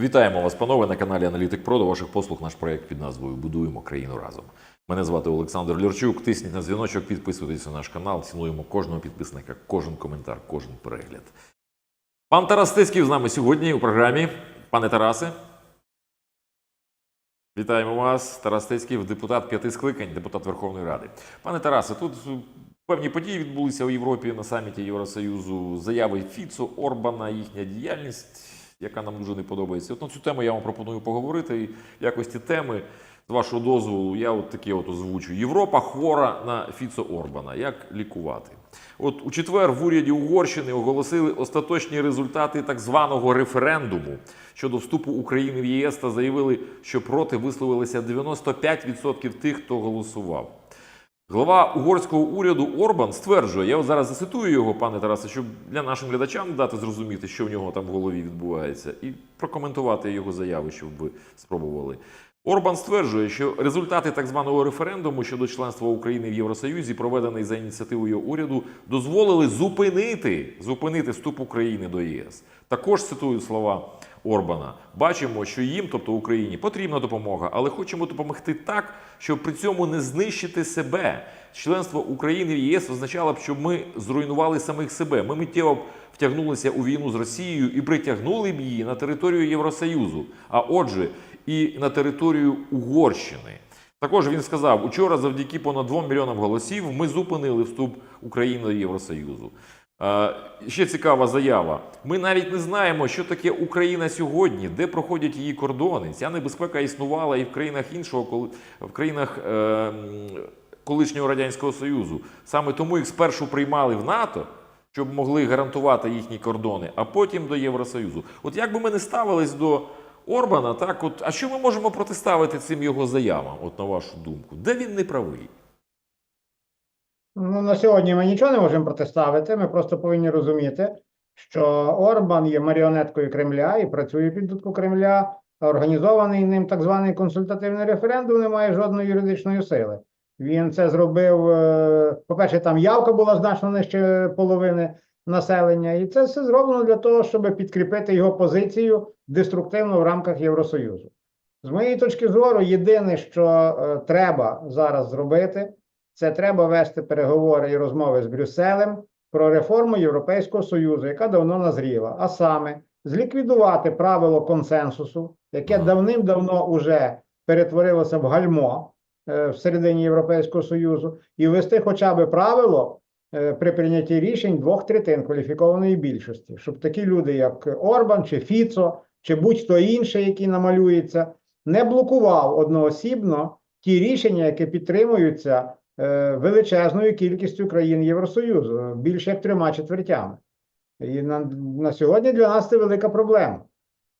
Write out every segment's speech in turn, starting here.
Вітаємо вас, панове, на каналі Аналітик Про. До ваших послуг наш проект під назвою Будуємо країну разом. Мене звати Олександр Лірчук. Тисніть на дзвіночок, підписуйтесь на наш канал. Цінуємо кожного підписника, кожен коментар, кожен перегляд. Пан Тарас Тисків з нами сьогодні у програмі. Пане Тарасе. Вітаємо вас, Тарас Тисків, депутат п'яти скликань, депутат Верховної Ради. Пане Тарасе, тут певні події відбулися у Європі на саміті Євросоюзу. Заяви Фіцо, Орбана, їхня діяльність, яка нам дуже не подобається. От на цю тему я вам пропоную поговорити. І в якості теми, з вашого дозволу, я от таке от озвучу. Європа хвора на Фіцо Орбана. Як лікувати? От у четвер в уряді Угорщини оголосили остаточні результати так званого референдуму щодо вступу України в ЄС та заявили, що проти висловилися 95% тих, хто голосував. Глава угорського уряду Орбан стверджує, я зараз зацитую його, пане Тарасе, щоб для нашим глядачам дати зрозуміти, що в нього там в голові відбувається, і прокоментувати його заяви, щоб ви спробували. Орбан стверджує, що результати так званого референдуму щодо членства України в Євросоюзі, проведений за ініціативою уряду, дозволили зупинити, зупинити вступ України до ЄС. Також цитую слова Орбана. Бачимо, що їм, тобто Україні, потрібна допомога, але хочемо допомогти так, щоб при цьому не знищити себе. Членство України в ЄС означало б, щоб ми зруйнували самих себе. Ми миттєво втягнулися у війну з Росією і притягнули б її на територію Євросоюзу, а отже, і на територію Угорщини. Також він сказав: учора, завдяки понад 2 мільйонам голосів, ми зупинили вступ України до Євросоюзу. Е, Ще цікава заява. Ми навіть не знаємо, що таке Україна сьогодні, де проходять її кордони. Ця небезпека існувала і в країнах іншого, в країнах е, колишнього радянського союзу. Саме тому їх спершу приймали в НАТО, щоб могли гарантувати їхні кордони, а потім до Євросоюзу. От як би ми не ставились до Орбана, так от а що ми можемо протиставити цим його заявам? От на вашу думку, де він не правий? Ну, на сьогодні ми нічого не можемо протиставити. Ми просто повинні розуміти, що Орбан є маріонеткою Кремля і працює під дудку Кремля. Організований ним так званий консультативний референдум не має жодної юридичної сили. Він це зробив. е, По-перше, там явка була значно нижче половини населення, і це все зроблено для того, щоб підкріпити його позицію деструктивно в рамках Євросоюзу. З моєї точки зору, єдине, що е, треба зараз зробити, це треба вести переговори і розмови з Брюсселем про реформу Європейського Союзу, яка давно назріла, а саме зліквідувати правило консенсусу, яке давним-давно уже перетворилося в гальмо е, всередині Європейського Союзу, і ввести хоча б правило при прийнятті рішень двох третин кваліфікованої більшості, щоб такі люди, як Орбан чи Фіцо, чи будь-хто інший, який намалюється, не блокував одноосібно ті рішення, які підтримуються е, величезною кількістю країн Євросоюзу, більше як трьома четвертями. І на, на сьогодні для нас це велика проблема.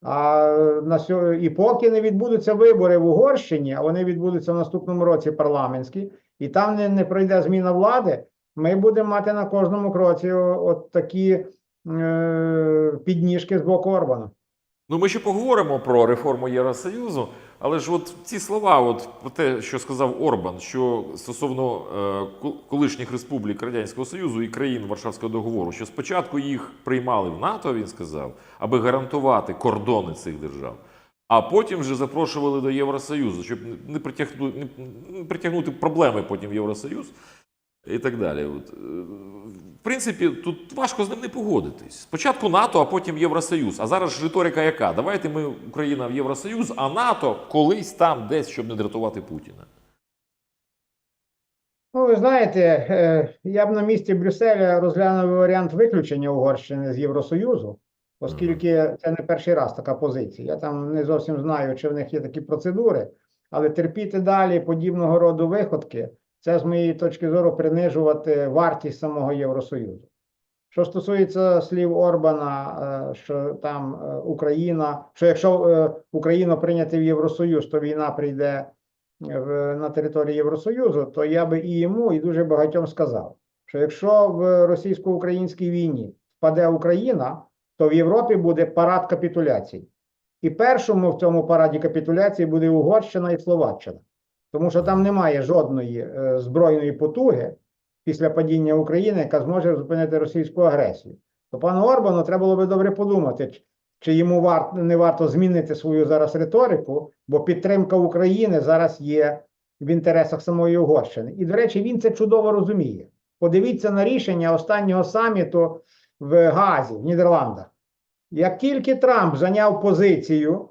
А на сьо- і поки не відбудуться вибори в Угорщині, а вони відбудуться в наступному році парламентські, і там не, не пройде зміна влади, ми будемо мати на кожному кроці от такі е, підніжки з боку Орбана. Ну, ми ще поговоримо про реформу Євросоюзу, але ж от ці слова, от про те, що сказав Орбан, що стосовно е, колишніх республік Радянського Союзу і країн Варшавського договору, що спочатку їх приймали в НАТО, він сказав, аби гарантувати кордони цих держав. А потім вже запрошували до Євросоюзу, щоб не притягнути, не притягнути проблеми потім в Євросоюз і так далі. От, е, в принципі, тут важко з ним не погодитись. Спочатку НАТО, а потім Євросоюз. А зараз ж риторика яка? Давайте ми Україна в Євросоюз, а НАТО колись там десь, щоб не дратувати Путіна. Ну, ви знаєте, е, я б на місці Брюсселя розглянув варіант виключення Угорщини з Євросоюзу, оскільки це не перший раз така позиція. Я там не зовсім знаю, чи в них є такі процедури, але терпіти далі подібного роду виходки це, з моєї точки зору, принижувати вартість самого Євросоюзу. Що стосується слів Орбана, е, що там е, Україна, що якщо е, Україну прийняти в Євросоюз, то війна прийде на території Євросоюзу, то я би і йому, і дуже багатьом сказав, що якщо в російсько-українській війні впаде Україна, то в Європі буде парад капітуляцій. І першому в цьому параді капітуляції буде Угорщина і Словаччина, тому що там немає жодної е, збройної потуги після падіння України, яка зможе зупинити російську агресію. То пану Орбану треба було би добре подумати, чи йому варто не варто змінити свою зараз риторику, бо підтримка України зараз є в інтересах самої Угорщини. І, до речі, він це чудово розуміє. Подивіться на рішення останнього саміту в Газі, в Нідерландах. Як тільки Трамп зайняв позицію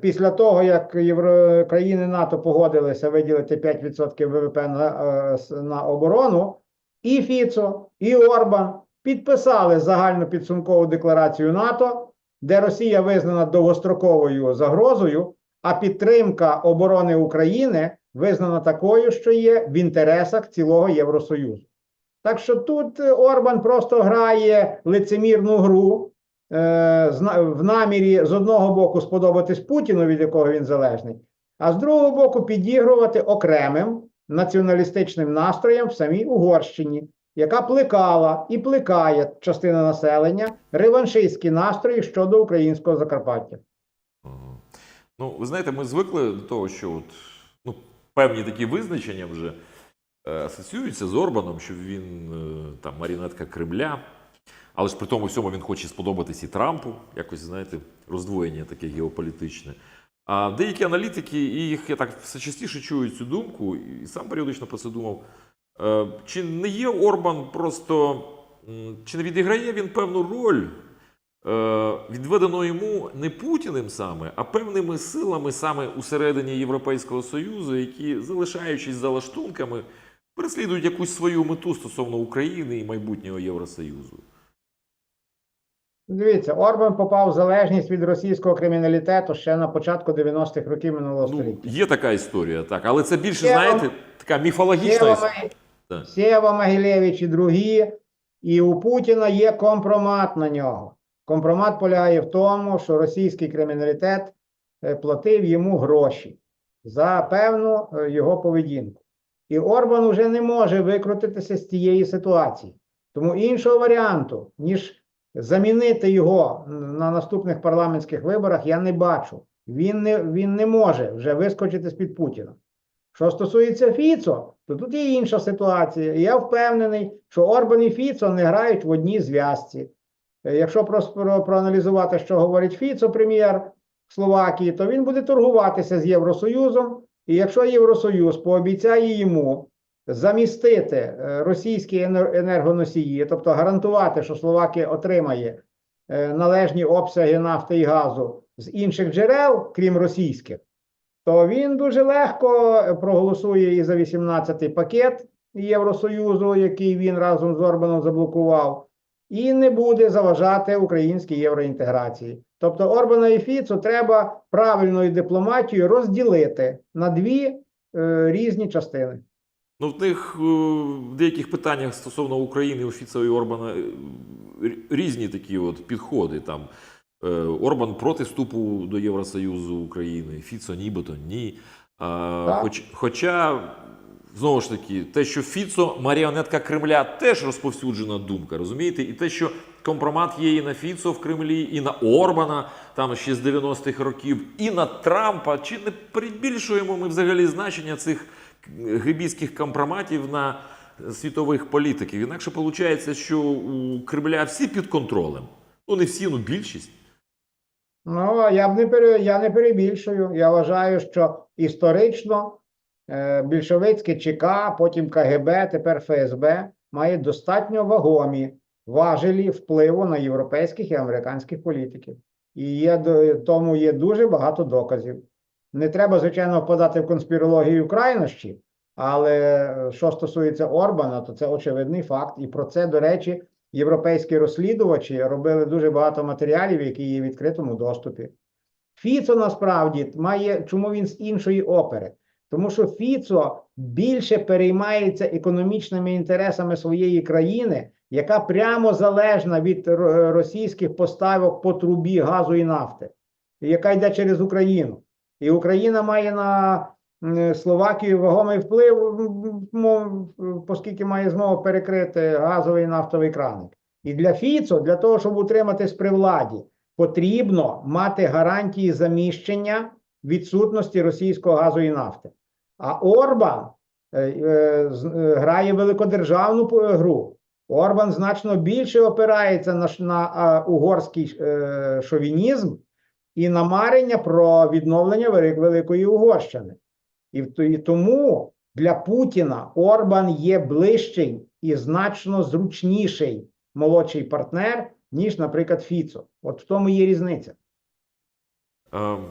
після того, як Євро... країни НАТО погодилися виділити 5% ВВП на, е, на оборону, і Фіцо, і Орбан підписали загальну підсумкову декларацію НАТО, де Росія визнана довгостроковою загрозою, а підтримка оборони України визнана такою, що є в інтересах цілого Євросоюзу. Так що тут е, Орбан просто грає лицемірну гру е, в намірі з одного боку сподобатись Путіну, від якого він залежний, а з другого боку підігрувати окремим націоналістичним настроям в самій Угорщині, яка плекала і плекає частина населення реваншистські настрої щодо українського Закарпаття. Ну, ви знаєте, ми звикли до того, що от, ну, певні такі визначення вже е, асоціюються з Орбаном, що він е, там маріонетка Кремля. Але ж при тому всьому він хоче сподобатись і Трампу, якось, знаєте, роздвоєння таке геополітичне. А деякі аналітики, і їх я так все частіше чую цю думку, і сам періодично про це думав. Е, Чи не є Орбан просто, чи не відіграє він певну роль е, відведено йому не Путіним саме, а певними силами саме усередині Європейського Союзу, які, залишаючись за лаштунками, переслідують якусь свою мету стосовно України і майбутнього Євросоюзу. Дивіться, Орбан попав в залежність від російського криміналітету ще на початку 90-х років минулого Ну, століття. є така історія, так, але це більше, Є знаєте, така міфологічна Сєва, історія. Так. Сєва Могилєвич і другі, і у Путіна є компромат на нього. Компромат полягає в тому, що російський криміналітет е, платив йому гроші за певну е, його поведінку. І Орбан уже не може викрутитися з цієї ситуації. Тому іншого варіанту, ніж замінити його на наступних парламентських виборах, я не бачу. Він не, він не може вже вискочити з-під Путіна. Що стосується Фіцо, то тут є інша ситуація. Я впевнений, що Орбан і Фіцо не грають в одній зв'язці. Е, Якщо прос- про- проаналізувати, що говорить Фіцо, прем'єр Словакії, то він буде торгуватися з Євросоюзом. І якщо Євросоюз пообіцяє йому замістити е, російські енер- енергоносії, тобто гарантувати, що Словакія отримає е, належні обсяги нафти і газу з інших джерел, крім російських, то він дуже легко е, проголосує і за 18-й пакет Євросоюзу, який він разом з Орбаном заблокував, і не буде заважати українській євроінтеграції. Тобто Орбана і Фіцу треба правильною дипломатією розділити на дві е, різні частини. Ну, в них е, в деяких питаннях стосовно України у Фіца і Орбана е, різні такі от підходи. Там е, Орбан проти вступу до Євросоюзу України, Фіцо нібито ні. А, хоч, хоча, знову ж таки, те, що Фіцо маріонетка Кремля, теж розповсюджена думка, розумієте? І те, що компромат є і на Фіцо в Кремлі, і на Орбана, там ще з 90-х років, і на Трампа. Чи не перебільшуємо ми взагалі значення цих гибійських компроматів на світових політиків? Інакше виходить, що у Кремля всі під контролем. Ну, не всі, ну більшість. Ну, я б не пере, я не перебільшую. Я вважаю, що історично е, більшовицьке ЧК, потім КГБ, тепер ФСБ має достатньо вагомі важелі впливу на європейських і американських політиків. І є, тому є дуже багато доказів. Не треба, звичайно, впадати в конспірологію крайнощі, але е, що стосується Орбана, то це очевидний факт. І про це, до речі, європейські розслідувачі робили дуже багато матеріалів, які є в відкритому доступі. Фіцо насправді має, чому він з іншої опери? Тому що Фіцо більше переймається економічними інтересами своєї країни, яка прямо залежна від російських поставок по трубі газу і нафти, яка йде через Україну. І Україна має на Словакію вагомий вплив, оскільки має змогу перекрити газовий і нафтовий краник. І для Фіцо, для того, щоб утриматись при владі, потрібно мати гарантії заміщення відсутності російського газу і нафти. А Орбан е, е, е, грає великодержавну гру. Орбан значно більше опирається на, на угорський шовінізм і намарення про відновлення Великої Угорщини. І, тому для Путіна Орбан є ближчий і значно зручніший молодший партнер, ніж, наприклад, Фіцо. От в тому є різниця.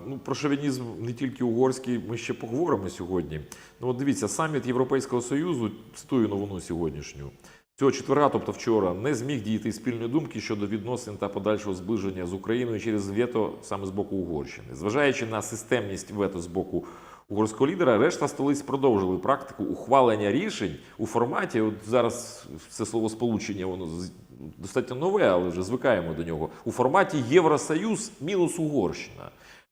Ну, про шовінізм не тільки угорський, ми ще поговоримо сьогодні. Ну, от дивіться, саміт Європейського Союзу, цитую новину сьогоднішню. Цього четверга, тобто вчора, не зміг дійти спільної думки щодо відносин та подальшого зближення з Україною через вето саме з боку Угорщини. Зважаючи на системність вето з боку угорського лідера, решта столиць продовжили практику ухвалення рішень у форматі. От зараз це словосполучення воно достатньо нове, але вже звикаємо до нього. У форматі Євросоюз мінус Угорщина.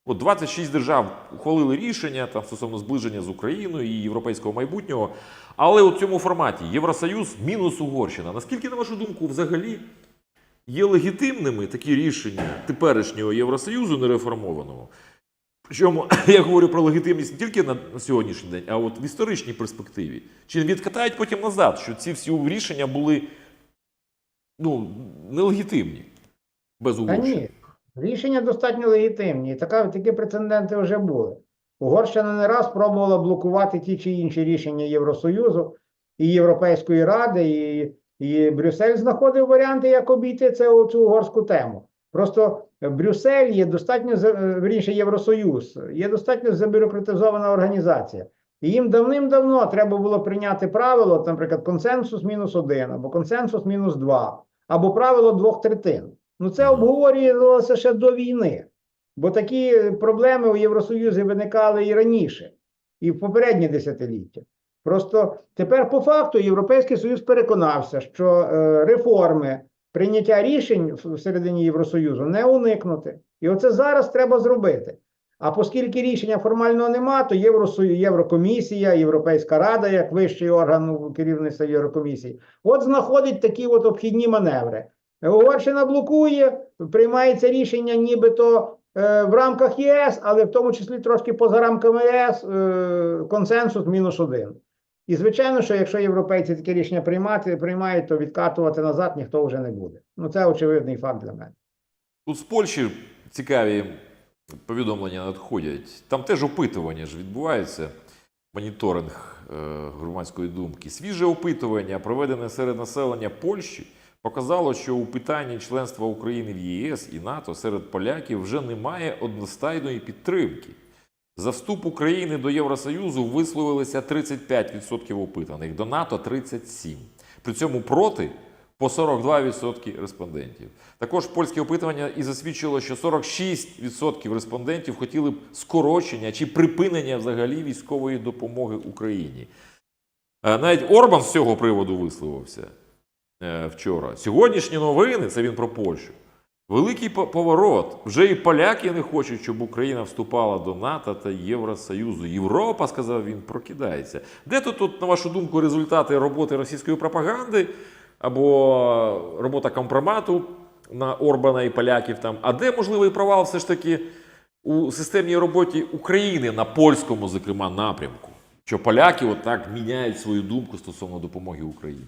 От 26 держав ухвалили рішення там стосовно зближення з Україною і європейського майбутнього. Але у цьому форматі Євросоюз мінус Угорщина. Наскільки, на вашу думку, взагалі є легітимними такі рішення теперішнього Євросоюзу нереформованого? Причому я говорю про легітимність не тільки на, сьогоднішній день, а от в історичній перспективі. Чи відкатають потім назад, що ці всі рішення були ну, нелегітимні без Угорщини? Рішення достатньо легітимні. І така, такі прецеденти вже були. Угорщина не раз пробувала блокувати ті чи інші рішення Євросоюзу і Європейської ради, і, і Брюссель знаходив варіанти, як обійти це, цю угорську тему. Просто Брюссель є достатньо вірніше, Євросоюз, є достатньо забюрократизована організація. І їм давним-давно треба було прийняти правило, наприклад, консенсус мінус один, або консенсус мінус два, або правило двох третин. Ну, це обговорювалося ще до війни, бо такі проблеми у Євросоюзі виникали і раніше, і в попередні десятиліття. Просто тепер, по факту, Європейський Союз переконався, що е, реформи, прийняття рішень всередині Євросоюзу не уникнути. І оце зараз треба зробити. А оскільки рішення формального нема, то Євросою, Єврокомісія, Європейська Рада, як вищий орган керівництва Єврокомісії, от знаходить такі от обхідні маневри. Угорщина блокує, приймається рішення нібито е, в рамках ЄС, але в тому числі трошки поза рамками ЄС е, консенсус мінус один. І звичайно, що якщо європейці таке рішення приймати, приймають, то відкатувати назад ніхто вже не буде. Ну це очевидний факт для мене. Тут з Польщі цікаві повідомлення надходять. Там теж опитування ж відбувається, моніторинг е, громадської думки. Свіже опитування, проведене серед населення Польщі, показало, що у питанні членства України в ЄС і НАТО серед поляків вже немає одностайної підтримки. За вступ України до Євросоюзу висловилися 35% опитаних, до НАТО 37%. При цьому проти по 42% респондентів. Також польське опитування і засвідчило, що 46% респондентів хотіли б скорочення чи припинення взагалі військової допомоги Україні. Е, Навіть Орбан з цього приводу висловився вчора. Сьогоднішні новини, це він про Польщу. Великий по- поворот. Вже і поляки не хочуть, щоб Україна вступала до НАТО та Євросоюзу. Європа, сказав він, прокидається. Де тут, тут, на вашу думку, результати роботи російської пропаганди або робота компромату на Орбана і поляків там? А де можливий провал все ж таки у системній роботі України на польському, зокрема, напрямку? Що поляки отак міняють свою думку стосовно допомоги Україні?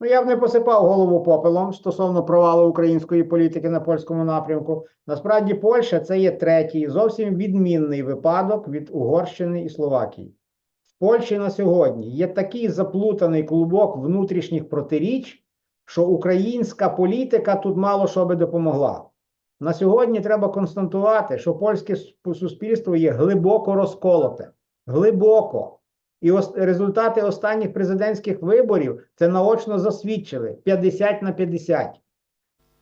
Ну, я б не посипав голову попелом стосовно провалу української політики на польському напрямку. Насправді, Польща це є третій, зовсім відмінний випадок від Угорщини і Словакії. В Польщі на сьогодні є такий заплутаний клубок внутрішніх протиріч, що українська політика тут мало що би допомогла. На сьогодні треба констатувати, що польське суспільство є глибоко розколоте. Глибоко. І ос- результати останніх президентських виборів це наочно засвідчили 50 на 50.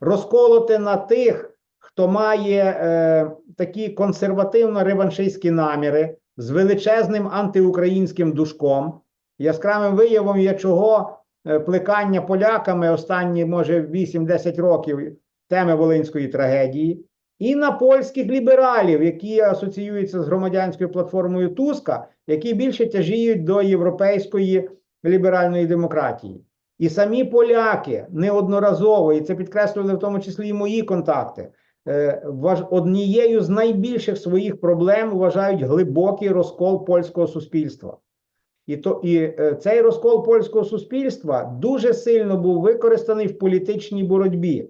Розколоти на тих, хто має е, такі консервативно-реваншистські наміри з величезним антиукраїнським душком. Яскравим виявом є чого е, плекання поляками останні, може, 8-10 років теми Волинської трагедії, і на польських лібералів, які асоціюються з громадянською платформою Туска, які більше тяжіють до європейської ліберальної демократії. І самі поляки неодноразово, і це підкреслювали в тому числі і мої контакти, е, однією з найбільших своїх проблем вважають глибокий розкол польського суспільства. І, то, і е, цей розкол польського суспільства дуже сильно був використаний в політичній боротьбі.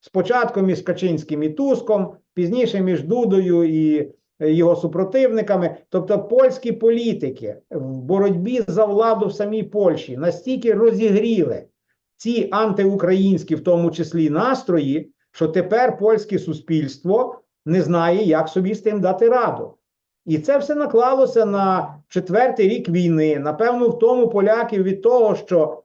Спочатку між Качинським і Туском, пізніше між Дудою і його супротивниками. Тобто польські політики в боротьбі за владу в самій Польщі настільки розігріли ці антиукраїнські, в тому числі настрої, що тепер польське суспільство не знає, як собі з тим дати раду. І це все наклалося на четвертий рік війни. Напевно, в тому поляків від того, що е,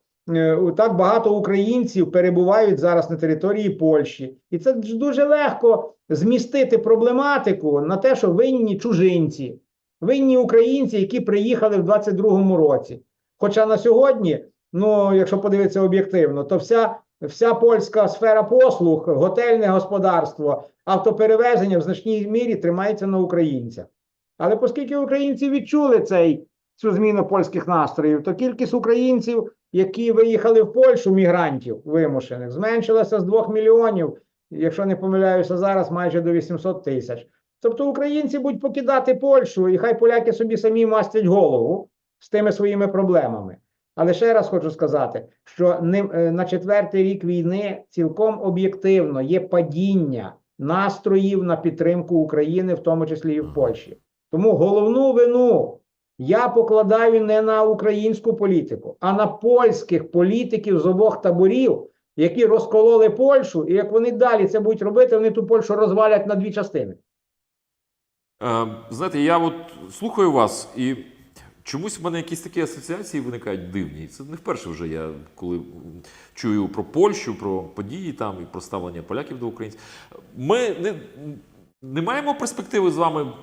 так багато українців перебувають зараз на території Польщі, і це дуже легко змістити проблематику на те, що винні чужинці, винні українці, які приїхали в 22-му році. Хоча на сьогодні, ну якщо подивитися об'єктивно, то вся, вся польська сфера послуг, готельне господарство, автоперевезення в значній мірі тримається на українцях. Але оскільки українці відчули цей, цю зміну польських настроїв, то кількість українців, які виїхали в Польщу, мігрантів вимушених, зменшилася з 2 мільйонів, якщо не помиляюся, зараз майже до 800 тисяч. Тобто українці будуть покидати Польщу, і хай поляки собі самі мастять голову з тими своїми проблемами. Але ще раз хочу сказати, що не, на четвертий рік війни цілком об'єктивно є падіння настроїв на підтримку України, в тому числі і в Польщі. Тому головну вину я покладаю не на українську політику, а на польських політиків з обох таборів, які розкололи Польщу, і як вони далі це будуть робити, вони ту Польщу розвалять на дві частини. Е, знаєте, я от слухаю вас, і чомусь в мене якісь такі асоціації виникають дивні. Це не вперше вже я коли чую про Польщу, про події там і про ставлення поляків до українців. Ми не, не маємо перспективи з вами,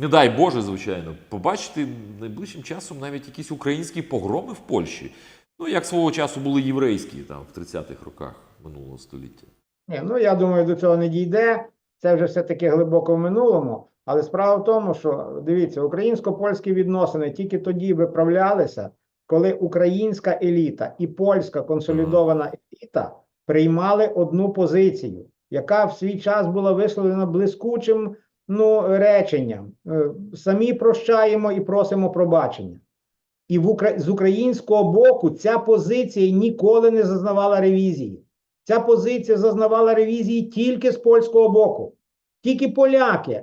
не дай Боже, звичайно, побачити найближчим часом навіть якісь українські погроми в Польщі. Ну, як свого часу були єврейські там в 30-х роках минулого століття. Ні, ну я думаю, до цього не дійде. Це вже все-таки глибоко в минулому. Але справа в тому, що дивіться, українсько-польські відносини тільки тоді виправлялися, коли українська еліта і польська консолідована еліта приймали одну позицію, яка в свій час була висловлена блискучим ну, реченням: Е, самі прощаємо і просимо пробачення. І в Укра... з українського боку ця позиція ніколи не зазнавала ревізії. Ця позиція зазнавала ревізії тільки з польського боку. Тільки поляки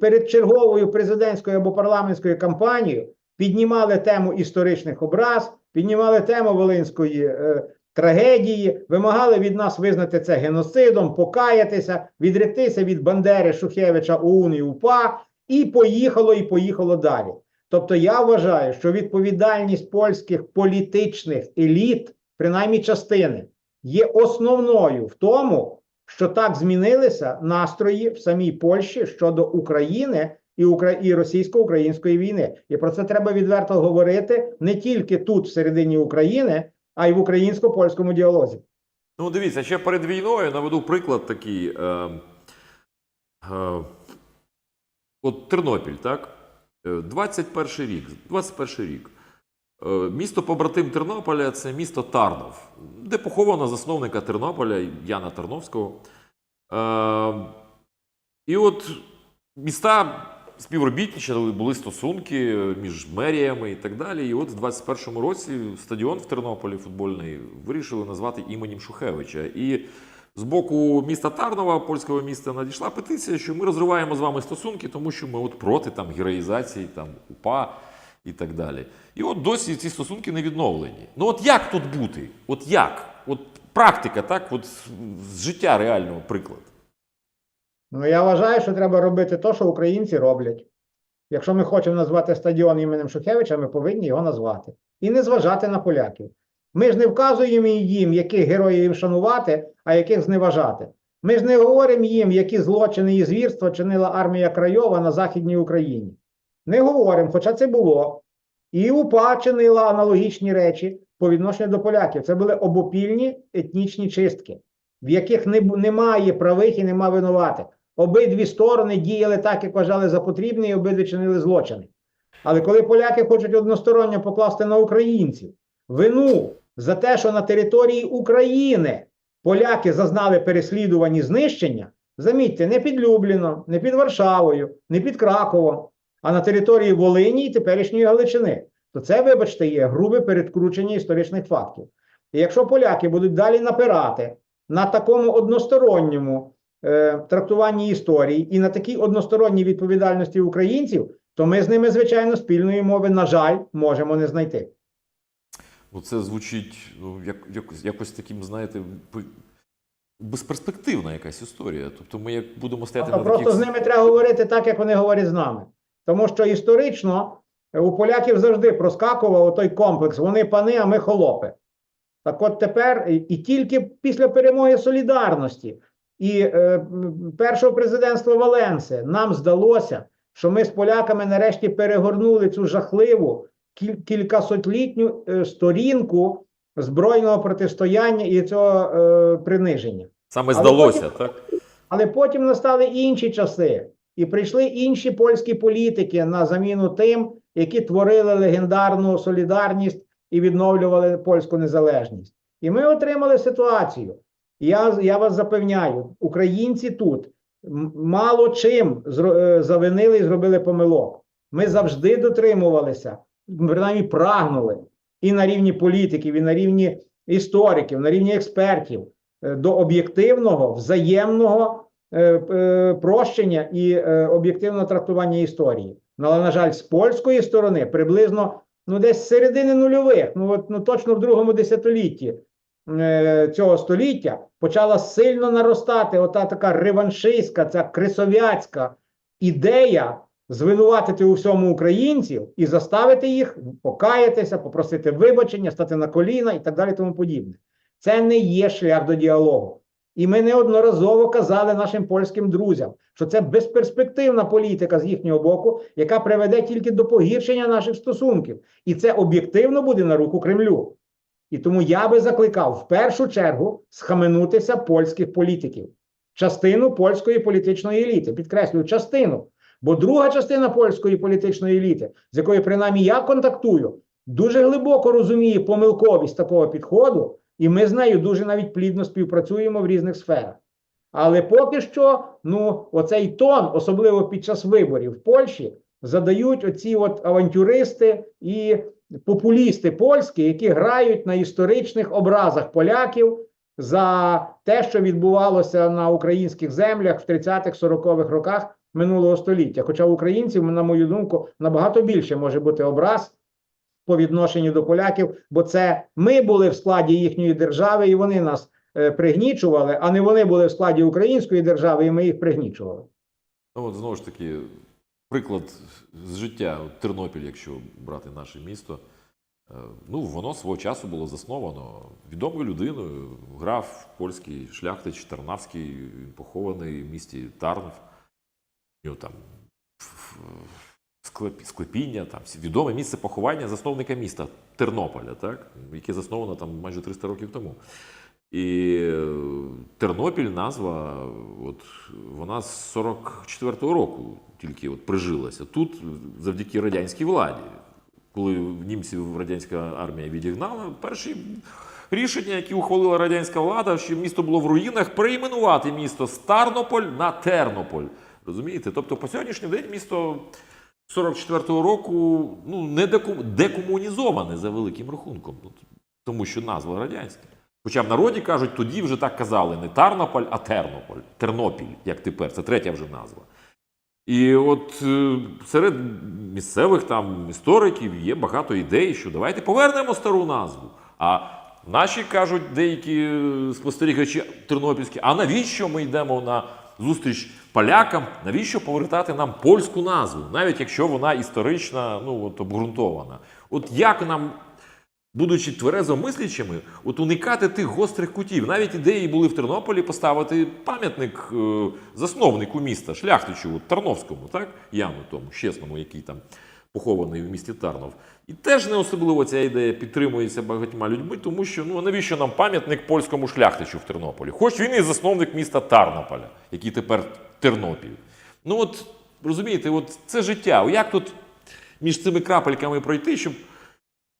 перед черговою президентською або парламентською кампанією піднімали тему історичних образ, піднімали тему Волинської е, трагедії, вимагали від нас визнати це геноцидом, покаятися, відректися від Бандери, Шухевича, ОУН і УПА, і поїхало, і поїхало далі. Тобто я вважаю, що відповідальність польських політичних еліт, принаймні частини, є основною в тому, що так змінилися настрої в самій Польщі щодо України і, Укра... і російсько-української війни. І про це треба відверто говорити не тільки тут, всередині України, а й в українсько-польському діалозі. Ну, дивіться, ще перед війною наведу приклад такий. Е, е, от Тернопіль, так? Е, 21 рік. 21 рік. Е, Місто побратим Тернополя це місто Тарнов, де поховано засновника Тернополя Яна Тарновського. Е, і от міста співробітничали, були стосунки між меріями і так далі. І от в 21-му році стадіон в Тернополі футбольний вирішили назвати іменем Шухевича. І з боку міста Тарнова, польського міста, надійшла петиція, що ми розриваємо з вами стосунки, тому що ми от проти там героїзації, там УПА і так далі. І от досі ці стосунки не відновлені. Ну от як тут бути? От як? От практика, так, от з життя реального приклад. Ну я вважаю, що треба робити те, що українці роблять. Якщо ми хочемо назвати стадіон іменем Шухевича, ми повинні його назвати. І не зважати на поляків. Ми ж не вказуємо їм, яких героїв шанувати, а яких зневажати. Ми ж не говоримо їм, які злочини і звірства чинила армія Крайова на Західній Україні. Не говоримо, хоча це було. І УПА чинила аналогічні речі по відношенню до поляків. Це були обопільні етнічні чистки, в яких не, немає правих і немає винуватих. Обидві сторони діяли так, як вважали за потрібне, і обидві чинили злочини. Але коли поляки хочуть односторонньо покласти на українців вину за те, що на території України поляки зазнали переслідувань і знищення, замітьте, не під Любліном, не під Варшавою, не під Краковом, а на території Волині і теперішньої Галичини, то це, вибачте, є грубе передкручення історичних фактів. І якщо поляки будуть далі напирати на такому односторонньому е, трактуванні історії і на такій односторонній відповідальності українців, то ми з ними, звичайно, спільної мови, на жаль, можемо не знайти. Ну, це звучить ну, як, якось, якось таким, знаєте, безперспективна якась історія. Тобто ми як будемо стояти А на просто таких... з ними треба говорити так, як вони говорять з нами. Тому що історично е, у поляків завжди проскакував той комплекс: вони пани, а ми холопи. Так от тепер, і тільки після перемоги солідарності і е, першого президентства Валенси нам здалося, що ми з поляками нарешті перегорнули цю жахливу кіль- кількасотлітню е, сторінку збройного протистояння і цього е, приниження. Саме Але здалося, так? Але потім настали інші часи, і прийшли інші польські політики на заміну тим, які творили легендарну солідарність і відновлювали польську незалежність. І ми отримали ситуацію. Я, я вас запевняю, українці тут мало чим е, завинили і зробили помилок. Ми завжди дотримувалися, принаймні прагнули і на рівні політиків, і на рівні істориків, на рівні експертів е, до об'єктивного, взаємного е, е, прощення і е, об'єктивного трактування історії. Ну, але, на жаль, з польської сторони приблизно ну, десь середини нульових, ну, от, ну точно в другому десятилітті цього століття почала сильно наростати ота така реваншистська, ця крисовяцька ідея звинуватити у всьому українців і заставити їх покаятися, попросити вибачення, стати на коліна і так далі, тому подібне. Це не є шлях до діалогу. І ми неодноразово казали нашим польським друзям, що це безперспективна політика з їхнього боку, яка приведе тільки до погіршення наших стосунків. І це об'єктивно буде на руку Кремлю. І тому я би закликав в першу чергу схаменутися польських політиків, частину польської політичної еліти. Підкреслюю, частину. Бо друга частина польської політичної еліти, з якою принаймні я контактую, дуже глибоко розуміє помилковість такого підходу, і ми з нею дуже навіть плідно співпрацюємо в різних сферах. Але поки що, ну, оцей тон, особливо під час виборів в Польщі, задають оці от авантюристи і популісти польські, які грають на історичних образах поляків за те, що відбувалося на українських землях в 30-х-40-х роках минулого століття. Хоча українців, на мою думку, набагато більше може бути образ по відношенню до поляків, бо це ми були в складі їхньої держави, і вони нас е, пригнічували, а не вони були в складі української держави, і ми їх пригнічували. Ну, от знову ж таки, приклад з життя. Тернопіль, якщо брати наше місто, е, ну, воно свого часу було засновано відомою людиною. Граф польський шляхтич Тарнавський, він похований в місті Тарнв. У нього там склепіння, там відоме місце поховання засновника міста Тернополя, так? яке засновано там майже 300 років тому. І е, Тернопіль назва, от вона з 44-го року тільки от прижилася. Тут завдяки радянській владі, коли німців радянська армія відігнала, перші рішення, які ухвалила радянська влада, що місто було в руїнах, перейменувати місто з Тарнополь на Тернополь. Розумієте? Тобто по сьогоднішній день місто 44-го року ну, не деку- декомунізоване за великим рахунком, тому що назва радянська. Хоча в народі кажуть, тоді вже так казали не Тарнополь, а Тернополь, Тернопіль, як тепер, це третя вже назва. І от е, серед місцевих там істориків є багато ідей, що давайте повернемо стару назву. А наші кажуть деякі е, спостерігачі тернопільські, а навіщо ми йдемо на зустріч полякам? Навіщо повертати нам польську назву, навіть якщо вона історична, ну от обґрунтована? От як нам будучи тверезо мислячими, от уникати тих гострих кутів. Навіть ідеї були в Тернополі поставити пам'ятник е, засновнику міста, шляхтичу Тарновському, так? Яну тому, чесному, який там похований в місті Тарнов. І теж не особливо ця ідея підтримується багатьма людьми, тому що ну навіщо нам пам'ятник польському шляхтичу в Тернополі? Хоч він і засновник міста Тарнополя, який тепер Тернопіль. Ну от розумієте, от це життя. Як тут між цими крапельками пройти, щоб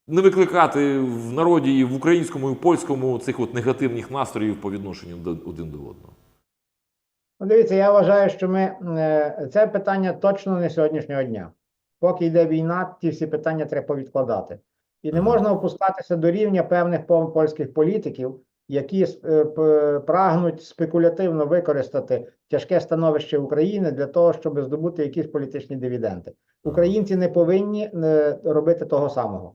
не викликати в народі і в українському, і в польському цих от негативних настроїв по відношенню до один до одного. Ну, Дивіться, я вважаю, що ми е, це питання точно не сьогоднішнього дня. поки йде війна, ті всі питання треба повідкладати. І не можна опускатися до рівня певних польських політиків, які е, прагнуть спекулятивно використати тяжке становище України для того, щоб здобути якісь політичні дивіденди. Українці не повинні е, робити того самого.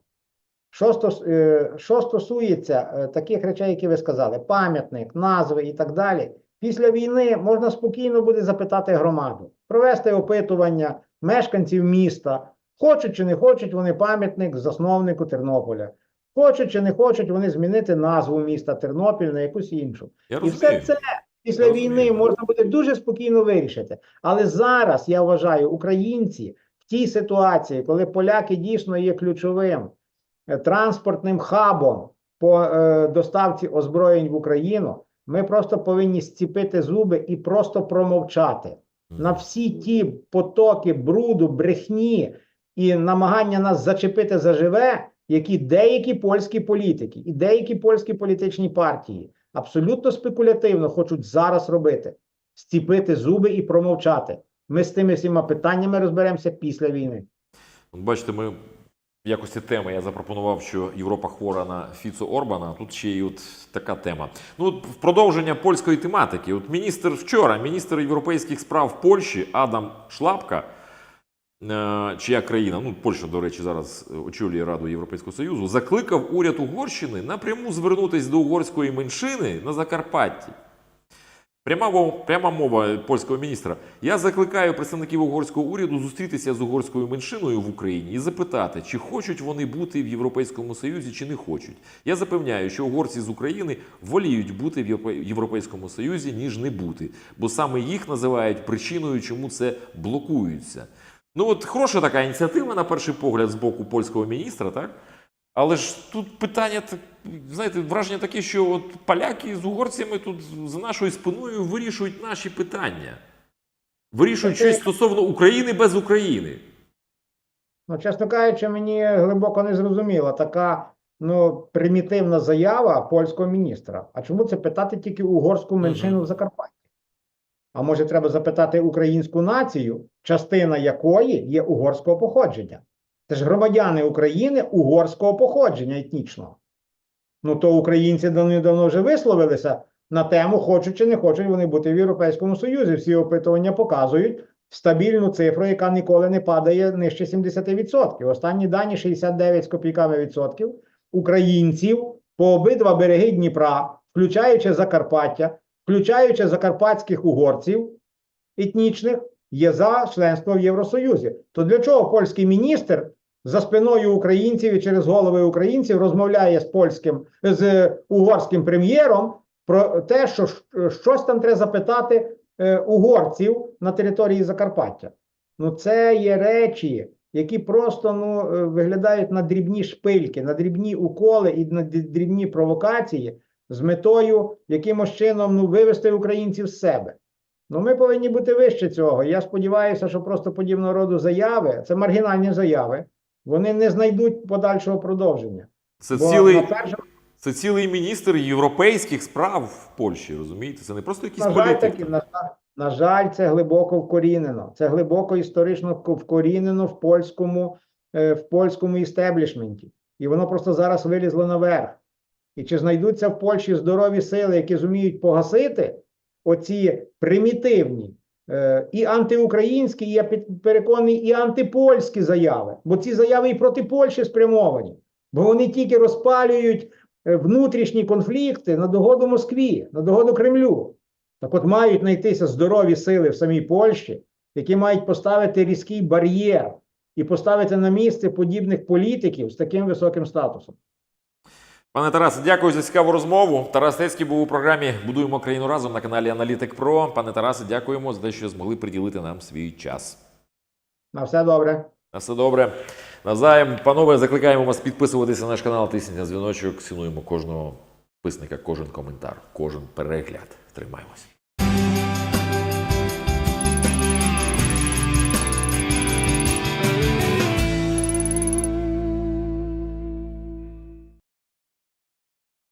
Що, стос, е, що стосується е, таких речей, які ви сказали, пам'ятник, назви і так далі, після війни можна спокійно буде запитати громаду, провести опитування мешканців міста, хочуть чи не хочуть вони пам'ятник засновнику Тернополя, хочуть чи не хочуть вони змінити назву міста Тернопіль на якусь іншу. Я І розумію. все це після Я війни розумію. можна буде дуже спокійно вирішити. Але зараз я вважаю, українці в тій ситуації, коли поляки дійсно є ключовим транспортним хабом по е, доставці озброєнь в Україну, ми просто повинні зціпити зуби і просто промовчати на всі ті потоки бруду, брехні і намагання нас зачепити заживе, які деякі польські політики і деякі польські політичні партії абсолютно спекулятивно хочуть зараз робити: зціпити зуби і промовчати. Ми з тими всіма питаннями розберемося після війни. Бачите, ми в якості теми я запропонував, що Європа хвора на Фіцо Орбана. Тут ще й от така тема. Ну, от в продовження польської тематики. От міністр вчора, міністр європейських справ Польщі Адам Шлапка, е, чия країна, ну Польща, до речі, зараз очолює Раду Європейського Союзу, закликав уряд Угорщини напряму звернутися до угорської меншини на Закарпатті. Пряма, пряма мова польського міністра. Я закликаю представників угорського уряду зустрітися з угорською меншиною в Україні і запитати, чи хочуть вони бути в Європейському Союзі, чи не хочуть. Я запевняю, що угорці з України воліють бути в Європейському Союзі, ніж не бути, бо саме їх називають причиною, чому це блокується. Ну от хороша така ініціатива на перший погляд з боку польського міністра, так? Але ж тут питання, знаєте, враження таке, що от поляки з угорцями тут за нашою спиною вирішують наші питання. Вирішують щось стосовно України без України. Ну, чесно кажучи, мені глибоко не зрозуміла така ну, примітивна заява польського міністра. А чому це питати тільки угорську меншину Мгм. в Закарпатті? А може, треба запитати українську націю, частина якої є угорського походження? Це ж громадяни України угорського походження етнічного. Ну, то українці давно вже висловилися на тему, хочуть чи не хочуть вони бути в Європейському Союзі. Всі опитування показують стабільну цифру, яка ніколи не падає нижче 70%. Останні дані 69 з копійками відсотків українців по обидва береги Дніпра, включаючи Закарпаття, включаючи закарпатських угорців етнічних, є за членство в Євросоюзі. То для чого польський міністр за спиною українців і через голови українців розмовляє з польським з угорським прем'єром про те, що щось там треба запитати е, угорців на території Закарпаття? Ну, це є речі, які просто ну, е, виглядають на дрібні шпильки, на дрібні уколи і на дрібні провокації з метою якимось чином ну, вивести українців з себе. Ну, ми повинні бути вище цього. Я сподіваюся, що просто подібного роду заяви, це маргінальні заяви, вони не знайдуть подальшого продовження. Це Бо цілий, першому, це цілий міністр європейських справ в Польщі, розумієте? Це не просто якийсь на жаль, таки, на, на жаль, це глибоко вкорінено. Це глибоко історично вкорінено в польському, е, в польському істеблішменті. І воно просто зараз вилізло наверх. І чи знайдуться в Польщі здорові сили, які зуміють погасити оці примітивні і антиукраїнські, і я переконаний, і антипольські заяви. Бо ці заяви і проти Польщі спрямовані, бо вони тільки розпалюють е, внутрішні конфлікти на догоду Москві, на догоду Кремлю. Так от мають знайтися здорові сили в самій Польщі, які мають поставити різкий бар'єр і поставити на місце подібних політиків з таким високим статусом. Пане Тарасе, дякую за цікаву розмову. Тарас Тецький був у програмі Будуємо країну разом на каналі Аналітик Про. Пане Тарасе, дякуємо за те, що змогли приділити нам свій час. На все добре. На все добре. Навзаєм, панове, закликаємо вас підписуватися на наш канал, тисніть на дзвіночок. Цінуємо кожного підписника, кожен коментар, кожен перегляд. Тримаємось.